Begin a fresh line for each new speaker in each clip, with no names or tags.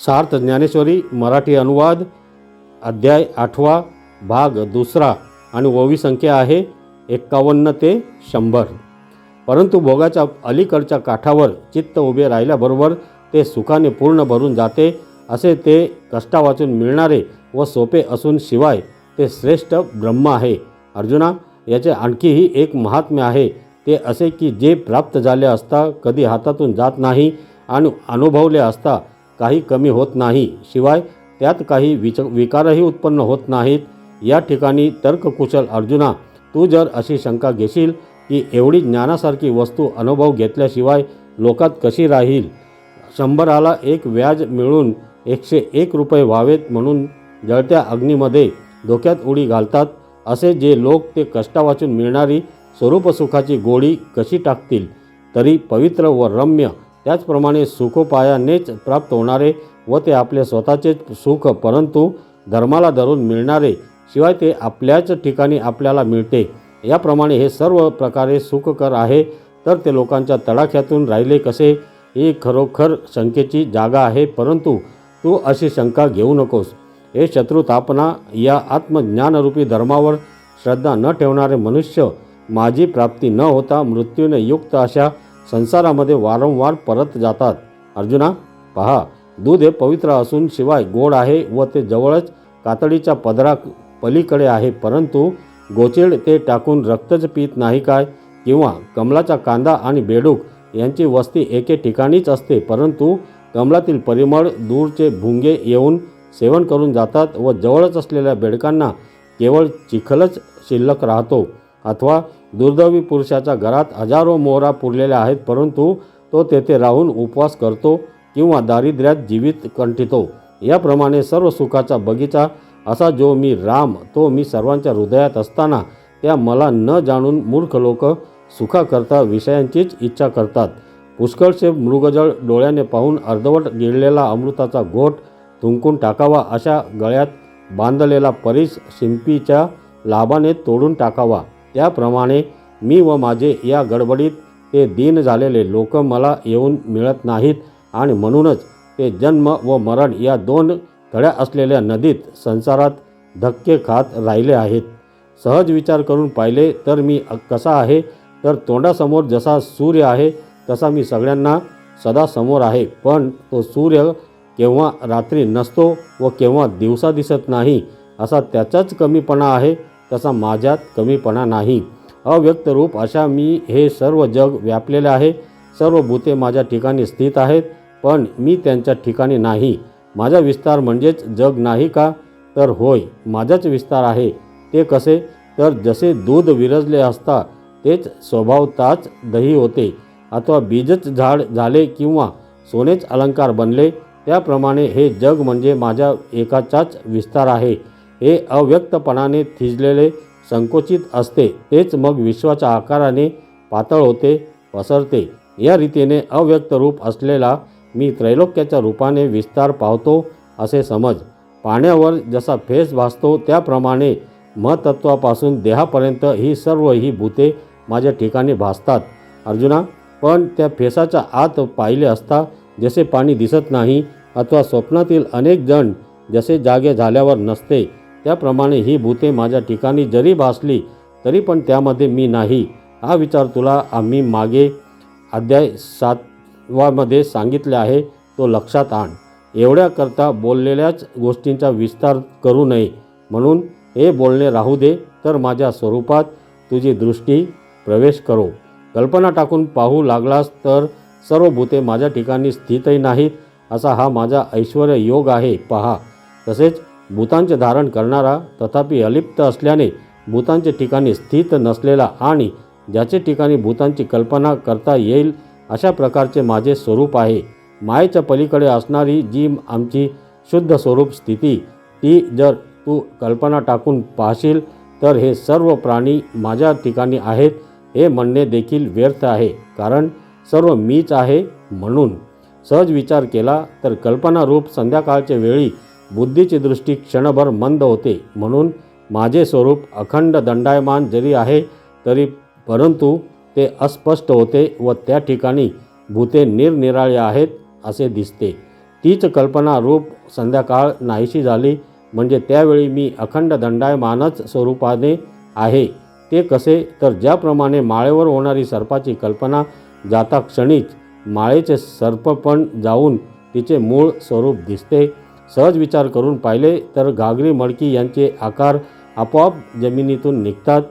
सार्थ ज्ञानेश्वरी मराठी अनुवाद अध्याय आठवा भाग दुसरा आणि ओवी संख्या आहे एक्कावन्न ते शंभर. परंतु भोगाच्या अलीकडच्या काठावर चित्त उभे राहिल्याबरोबर ते सुखाने पूर्ण भरून जाते असे ते कष्टावाचून मिळणारे व सोपे असून शिवाय ते श्रेष्ठ ब्रह्म आहे. अर्जुना याचे आणखीही एक महात्म्य आहे ते असे की जे प्राप्त झाले असता कधी हातातून जात नाही आणि अनुभवले असता काही कमी होत नाही. शिवाय त्यात काही विच विकारही उत्पन्न होत नाहीत. या ठिकाणी तर्ककुशल अर्जुना तू जर अशी शंका घेशील की एवढी ज्ञानासारखी वस्तू अनुभव घेतल्याशिवाय लोकात कशी राहील? शंभराला एक व्याज मिळून एकशे एक रुपये व्हावेत म्हणून जळत्या अग्नीमध्ये डोक्यात उडी घालतात. असे जे लोक ते कष्टावाचून मिळणारी स्वरूपसुखाची गोडी कशी टाकतील? तरी पवित्र व रम्य त्याचप्रमाणे सुखोपायानेच प्राप्त होणारे व ते आपले स्वतःचेच सुख परंतु धर्माला धरून मिळणारे शिवाय ते आपल्याच ठिकाणी आपल्याला मिळते. याप्रमाणे हे सर्व प्रकारे सुखकर आहे. तर ते लोकांच्या तडाख्यातून राहिले कसे? ही खरोखर शंकेची जागा आहे. परंतु तू अशी शंका घेऊ नकोस. हे शत्रुतापना या आत्मज्ञानरूपी धर्मावर श्रद्धा न ठेवणारे मनुष्य माझी प्राप्ती न होता मृत्यूने युक्त अशा संसारामध्ये वारंवार परत जातात. अर्जुना पहा दूध हे पवित्र असून शिवाय गोड आहे व ते जवळच कातडीच्या पदरा पलीकडे आहे. परंतु गोचिड ते टाकून रक्तच पित नाही काय? किंवा कमलाचा कांदा आणि बेडूक यांची वस्ती एके ठिकाणीच असते. परंतु कमलातील परिमळ दूरचे भुंगे येऊन सेवन करून जातात व जवळच असलेल्या बेडकांना केवळ चिखलच शिल्लक राहतो. अथवा दुर्दैवी पुरुषाच्या घरात हजारो मोहरा पुरलेल्या आहेत परंतु तो तेथे राहून उपवास करतो किंवा दारिद्र्यात जीवित कंठितो. याप्रमाणे सर्व सुखाचा बगीचा असा जो मी राम तो मी सर्वांच्या हृदयात असताना त्या मला न जाणून मूर्ख लोक सुखाकरता विषयांचीच इच्छा करतात. पुष्कळसे मृगजळ डोळ्याने पाहून अर्धवट गिळलेला अमृताचा घोट थुंकून टाकावा अशा गळ्यात बांधलेला परीस शिंपीच्या लाभाने तोडून टाकावा. त्याप्रमाणे मी व माझे या गडबडीत ते दीन झालेले लोक मला येऊन मिळत नाहीत आणि म्हणूनच ते जन्म व मरण या दोन तळ्या असलेल्या नदीत संसारात धक्के खात राहिले आहेत. सहज विचार करून पाहिले तर मी कसा आहे? तर तोंडासमोर जसा सूर्य आहे तसा मी सगळ्यांना सदा समोर आहे. पण तो सूर्य केव्हा रात्री नसतो व केव्हा दिवसा दिसत नाही असा त्याचाच कमीपणा आहे. तसा माझ्यात कमीपणा नाही. अव्यक्त रूप अशा मी हे सर्व जग व्यापलेले आहे. सर्व भूते माझ्या ठिकाणी स्थित आहेत पण मी त्यांच्या ठिकाणी नाही. माझा विस्तार म्हणजेच जग नाही का? तर होय माझाच विस्तार आहे. ते कसे? तर जसे दूध विरजले असता तेच स्वभावताच दही होते. अथवा बीजच झाड झाले किंवा सोनेच अलंकार बनले त्याप्रमाणे हे जग म्हणजे माझ्या एकाचाच विस्तार आहे. हे अव्यक्तपणाने थिजलेले संकोचित असते तेच मग विश्वाच्या आकाराने पातळ होते पसरते. या रीतीने अव्यक्त रूप असलेला मी त्रैलोक्याच्या रूपाने विस्तार पावतो असे समज. पाण्यावर जसा फेस भासतो त्याप्रमाणे महतत्वापासून देहापर्यंत ही सर्व ही भूते माझ्या ठिकाणी भासतात. अर्जुना पण त्या फेसाच्या आत पाहिले असता जसे पाणी दिसत नाही अथवा स्वप्नातील अनेक जण जसे जागे झाल्यावर नसते त्याप्रमाणे ही भूते माझ्या ठिकाणी जरी भासली तरी पण त्यामध्ये मी नाही. हा विचार तुला आम्ही मागे अध्याय सातवामध्ये सांगितले आहे तो लक्षात आण. एवढ्याकरता बोललेल्याच गोष्टींचा विस्तार करू नये. म्हणून हे बोलणे राहू दे तर माझ्या स्वरूपात तुझी दृष्टी प्रवेश करो. कल्पना टाकून पाहू लागलास तर सर्व भूते माझ्या ठिकाणी स्थितही नाहीत असा हा माझा ऐश्वर योग आहे. पहा. तसेच भूतांचे धारण करणारा तथापि अलिप्त असल्याने भूतांचे ठिकाणी स्थित नसलेला आणि ज्याचे ठिकाणी भूतांची कल्पना करता येईल अशा प्रकारचे माझे स्वरूप आहे. मायेच्या पलीकडे असणारी जी आमची शुद्ध स्वरूप स्थिती ती जर तू कल्पना टाकून पाहशील तर हे सर्व प्राणी माझ्या ठिकाणी आहेत हे म्हणणे देखील व्यर्थ आहे कारण सर्व मीच आहे म्हणून. सहज विचार केला तर कल्पनारूप संध्याकाळच्या वेळी बुद्धीची दृष्टी क्षणभर मंद होते. म्हणून माझे स्वरूप अखंड दंडायमान जरी आहे तरी परंतु ते अस्पष्ट होते व त्या ठिकाणी भूते निरनिराळे आहेत असे दिसते. तीच कल्पना रूप संध्याकाळ नाहीशी झाली म्हणजे त्यावेळी मी अखंड दंडायमानच स्वरूपाने आहे. ते कसे? तर ज्याप्रमाणे माळेवर होणारी सर्पाची कल्पना जाता क्षणीच माळेचे सर्पपण जाऊन तिचे मूळ स्वरूप दिसते. सहज विचार करून पाहिले तर घागरी मडकी यांचे आकार आपोआप जमिनीतून निघतात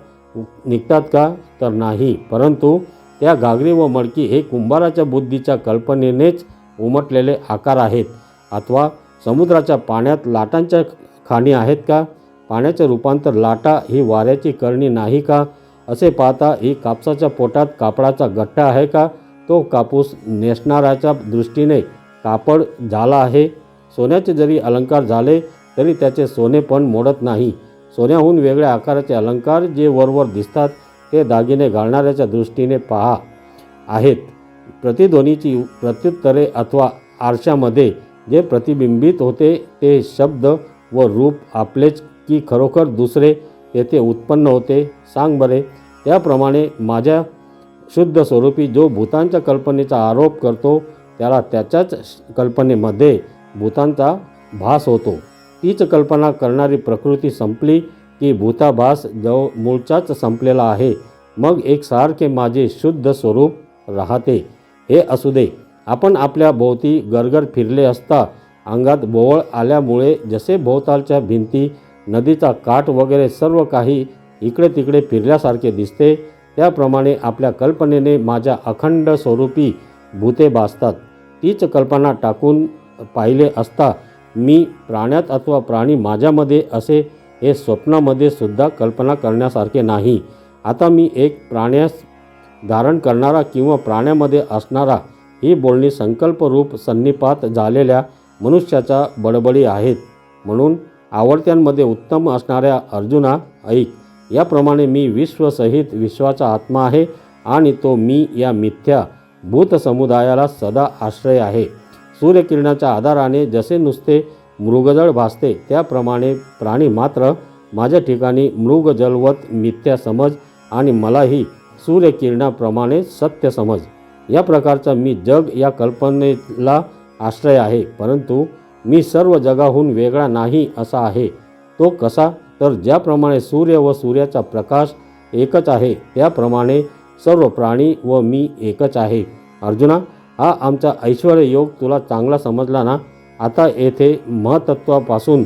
निघतात का तर नाही. परंतु त्या घागरी व मडकी हे कुंभाराच्या बुद्धीच्या कल्पनेनेच उमटलेले आकार आहेत. अथवा समुद्राच्या पाण्यात लाटांच्या खाणी आहेत का? पाण्याचे रूपांतर लाटा ही वाऱ्याची करणी नाही का? असे पाहता ही कापसाच्या पोटात कापडाचा गट्टा आहे का? तो कापूस नेसणाऱ्याच्या दृष्टीने कापड झाला आहे. सोन्याचे जरी अलंकार झाले तरी त्याचे सोने पण मोडत नाही. सोन्याहून वेगळ्या आकाराचे अलंकार जे वरवर दिसतात ते दागिने घालणाऱ्याच्या दृष्टीने पहा. आहेत. प्रतिध्वनीची प्रत्युत्तरे अथवा आरशामध्ये जे प्रतिबिंबित होते ते शब्द व रूप आपलेच की खरोखर दुसरे तेथे उत्पन्न होते? सांग बरे. त्याप्रमाणे माझ्या शुद्ध स्वरूपी जो भूतांच्या कल्पनेचा आरोप करतो त्याला त्याच्याच कल्पनेमध्ये भूतांचा भास होतो. तीच कल्पना करणारी प्रकृती संपली की भूताभास जव मूळचाच संपलेला आहे. मग एक सारखे माझे शुद्ध स्वरूप राहते. हे असू दे. आपण आपल्या भोवती गरगर फिरले असता अंगात बोवळ आल्यामुळे जसे भोवतालच्या भिंती नदीचा काठ वगैरे सर्व काही इकडे तिकडे फिरल्यासारखे दिसते त्याप्रमाणे आपल्या कल्पनेने माझ्या अखंड स्वरूपी भूते भासतात. तीच कल्पना टाकून पाहिले असता मी प्राण्यात अथवा प्राणी माझ्यामध्ये असे हे स्वप्नामध्ये सुद्धा कल्पना करण्यासारखे नाही. आता मी एक प्राण्यास धारण करणारा किंवा प्राण्यामध्ये असणारा ही बोलणी संकल्परूप सन्निपात झालेल्या मनुष्याच्या बडबडी आहेत. म्हणून आवडत्यांमध्ये उत्तम असणाऱ्या अर्जुना ऐक याप्रमाणे मी विश्वसहित विश्वाचा आत्मा आहे आणि तो मी या मिथ्या भूत समुदायाला सदा आश्रय आहे. सूर्यकिरणाच्या आधाराने जसे नुसते मृगजळ भासते त्याप्रमाणे प्राणी मात्र माझ्या ठिकाणी मृगजलवत मिथ्या समज आणि मलाही सूर्यकिरणाप्रमाणे सत्य समज. या प्रकारचा मी जग या कल्पनेला आश्रय आहे परंतु मी सर्व जगाहून वेगळा नाही असा आहे. तो कसा? तर ज्याप्रमाणे सूर्य व सूर्याचा प्रकाश एकच आहे त्याप्रमाणे सर्व प्राणी व मी एकच आहे. अर्जुना हा आमचा ऐश्वर योग तुला चांगला समजला ना? आता येथे महतत्वापासून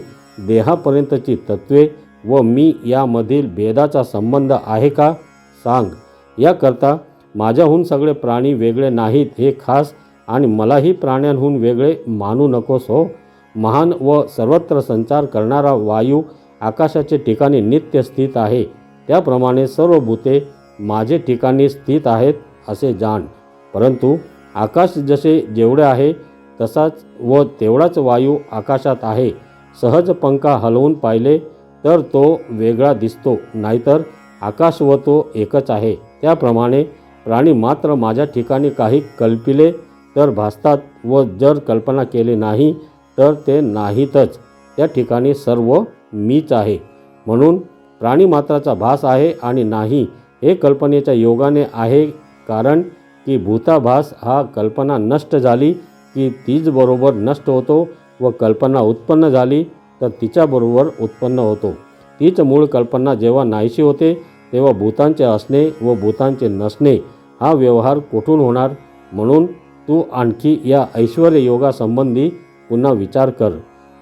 देहापर्यंतची तत्वे व मी यामधील भेदाचा संबंध आहे का? सांग. याकरता माझ्याहून सगळे प्राणी वेगळे नाहीत हे खास आणि मलाही प्राण्यांहून वेगळे मानू नकोस हो. महान व सर्वत्र संचार करणारा वायू आकाशाचे ठिकाणी नित्य स्थित आहे. त्याप्रमाणे सर्व भूते माझे ठिकाणी स्थित आहेत असे जाण. परंतु आकाश जसे जेवढे आहे तसाच व तेवढाच वायू आकाशात आहे. सहज पंखा हलवून पाहिले तर तो वेगळा दिसतो नाहीतर आकाश व तो एकच आहे. त्याप्रमाणे प्राणी मात्र माझ्या ठिकाणी काही कल्पिले तर भासतात व जर कल्पना केली नाही तर ते नाहीतच. त्या ठिकाणी सर्व मीच आहे. म्हणून प्राणीमात्राचा भास आहे आणि नाही हे कल्पनेच्या योगाने आहे कारण की भूताभास हा कल्पना नष्ट झाली की तीच बरोबर नष्ट होतो व कल्पना उत्पन्न झाली तर तिच्याबरोबर उत्पन्न होतो. तीच मूळ कल्पना जेव्हा नाहीशी होते तेव्हा भूतांचे असणे व भूतांचे नसणे हा व्यवहार कुठून होणार? म्हणून तू आणखी या ऐश्वर योगासंबंधी पुन्हा विचार कर.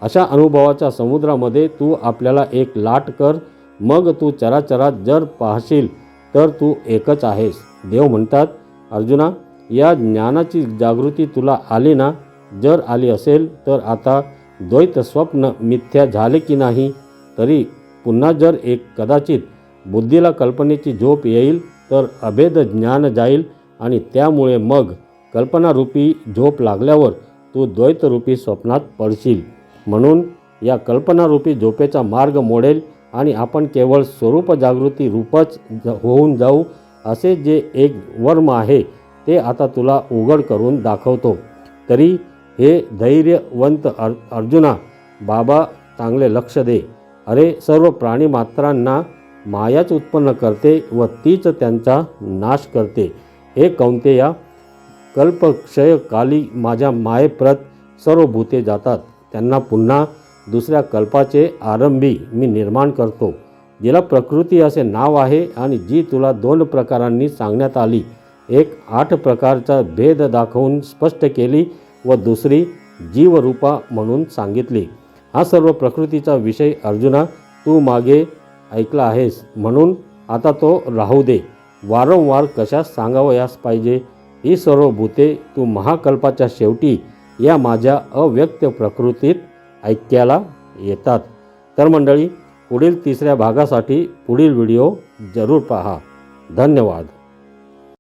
अशा अनुभवाच्या समुद्रामध्ये तू आपल्याला एक लाट कर. मग तू चराचरात जर पाहशील तर तू एकच आहेस. देव म्हणतात अर्जुना या ज्ञानाची जागृती तुला आली ना? जर आली असेल तर आता द्वैत स्वप्न मिथ्या झाले की नाही? तरी पुन्हा जर एक कदाचित बुद्धीला कल्पनेची झोप येईल तर अभेद ज्ञान जाईल आणि त्यामुळे मग कल्पनारूपी झोप लागल्यावर तू द्वैतरूपी स्वप्नात पडशील. म्हणून या कल्पनारूपी झोपेचा मार्ग मोडेल आणि आपण केवळ स्वरूप जागृती रूपच होऊन जाऊ असे जे एक वर्म आहे ते आता तुला उघड करून दाखवतो. तरी हे धैर्यवंत अर अर्जुना बाबा चांगले लक्ष दे. अरे सर्व प्राणीमात्रांना मायाच उत्पन्न करते व तीच त्यांचा नाश करते. हे कौंतेया कल्पक्षयकाली माझ्या मायेप्रत सर्व भूते जातात. त्यांना पुन्हा दुसऱ्या कल्पाचे आरंभी मी निर्माण करतो. जिला प्रकृती असे नाव आहे आणि जी तुला दोन प्रकारांनी सांगण्यात आली. एक आठ प्रकारचा भेद दाखवून स्पष्ट केली व दुसरी जीवरूपा म्हणून सांगितली. हा सर्व प्रकृतीचा विषय अर्जुना तू मागे ऐकला आहेस. म्हणून आता तो राहू दे. वारंवार कशास सांगावयास पाहिजे? ही सर्व भूते तू महाकल्पाच्या शेवटी या माझ्या अव्यक्त प्रकृतीत ऐक्याला येतात. तर मंडळी पुढील तिसऱ्या भागासाठी पुढील व्हिडिओ जरूर पहा. धन्यवाद.